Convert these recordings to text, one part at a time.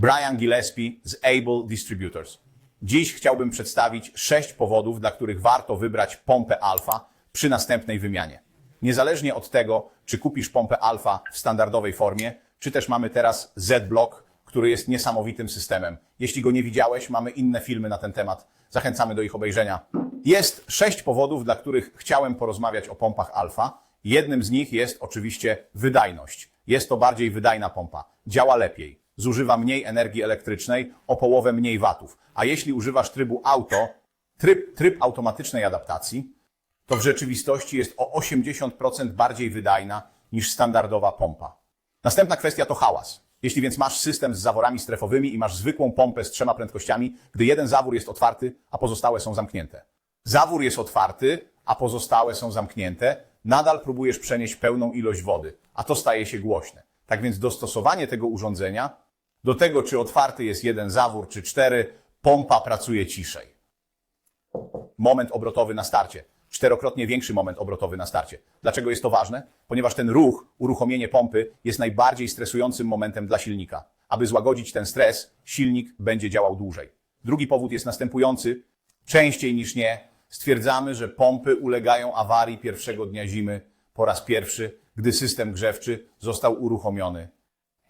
Brian Gillespie z Able Distributors. Dziś chciałbym przedstawić sześć powodów, dla których warto wybrać pompę alfa przy następnej wymianie. Niezależnie od tego, czy kupisz pompę alfa w standardowej formie, czy też mamy teraz Z-Block, który jest niesamowitym systemem. Jeśli go nie widziałeś, mamy inne filmy na ten temat. Zachęcamy do ich obejrzenia. Jest sześć powodów, dla których chciałem porozmawiać o pompach alfa. Jednym z nich jest oczywiście wydajność. Jest to bardziej wydajna pompa. Działa lepiej. Zużywa mniej energii elektrycznej, o połowę mniej watów. A jeśli używasz trybu auto, tryb, tryb automatycznej adaptacji, to w rzeczywistości jest o 80% bardziej wydajna niż standardowa pompa. Następna kwestia to hałas. Jeśli więc masz system z zaworami strefowymi i masz zwykłą pompę z trzema prędkościami, gdy jeden zawór jest otwarty, a pozostałe są zamknięte. Zawór jest otwarty, a pozostałe są zamknięte, nadal próbujesz przenieść pełną ilość wody, a to staje się głośne. Tak więc dostosowanie tego urządzenia do tego, czy otwarty jest jeden zawór, czy cztery, pompa pracuje ciszej moment obrotowy na starcie. Czterokrotnie większy moment obrotowy na starcie. Dlaczego jest to ważne? Ponieważ ten ruch, uruchomienie pompy jest najbardziej stresującym momentem dla silnika. Aby złagodzić ten stres, silnik będzie działał dłużej. Drugi powód jest następujący. Częściej niż nie stwierdzamy, że pompy ulegają awarii pierwszego dnia zimy po raz pierwszy, gdy system grzewczy został uruchomiony.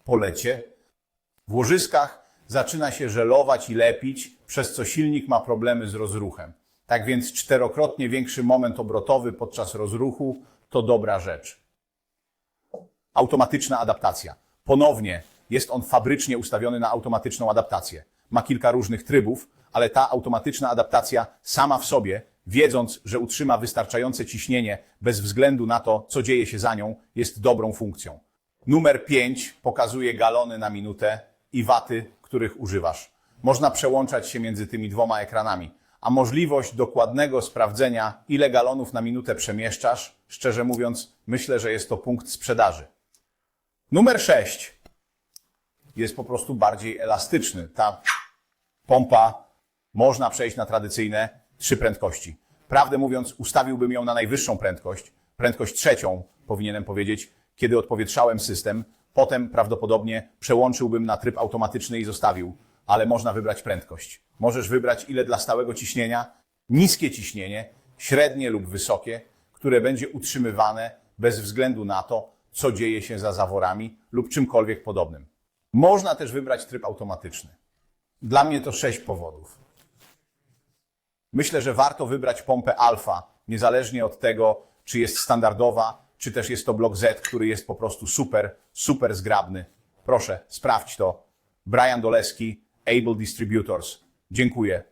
Po lecie w łożyskach zaczyna się żelować i lepić, przez co silnik ma problemy z rozruchem. Tak więc czterokrotnie większy moment obrotowy podczas rozruchu to dobra rzecz. Automatyczna adaptacja. Ponownie jest on fabrycznie ustawiony na automatyczną adaptację. Ma kilka różnych trybów, ale ta automatyczna adaptacja sama w sobie, wiedząc, że utrzyma wystarczające ciśnienie bez względu na to, co dzieje się za nią, jest dobrą funkcją. Numer 5 pokazuje galony na minutę i waty, których używasz. Można przełączać się między tymi dwoma ekranami, a możliwość dokładnego sprawdzenia, ile galonów na minutę przemieszczasz, szczerze mówiąc, myślę, że jest to punkt sprzedaży. Numer 6 jest po prostu bardziej elastyczny. Ta pompa można przejść na tradycyjne trzy prędkości. Prawdę mówiąc, ustawiłbym ją na najwyższą prędkość, prędkość trzecią, powinienem powiedzieć, kiedy odpowietrzałem system. Potem prawdopodobnie przełączyłbym na tryb automatyczny i zostawił, ale można wybrać prędkość. Możesz wybrać ile dla stałego ciśnienia, niskie ciśnienie, średnie lub wysokie, które będzie utrzymywane bez względu na to, co dzieje się za zaworami lub czymkolwiek podobnym. Można też wybrać tryb automatyczny. Dla mnie to sześć powodów. Myślę, że warto wybrać pompę alfa, niezależnie od tego, czy jest standardowa, czy też jest to blok Z, który jest po prostu super, super zgrabny. Proszę, sprawdź to. Brian Doleski, Able Distributors. Dziękuję.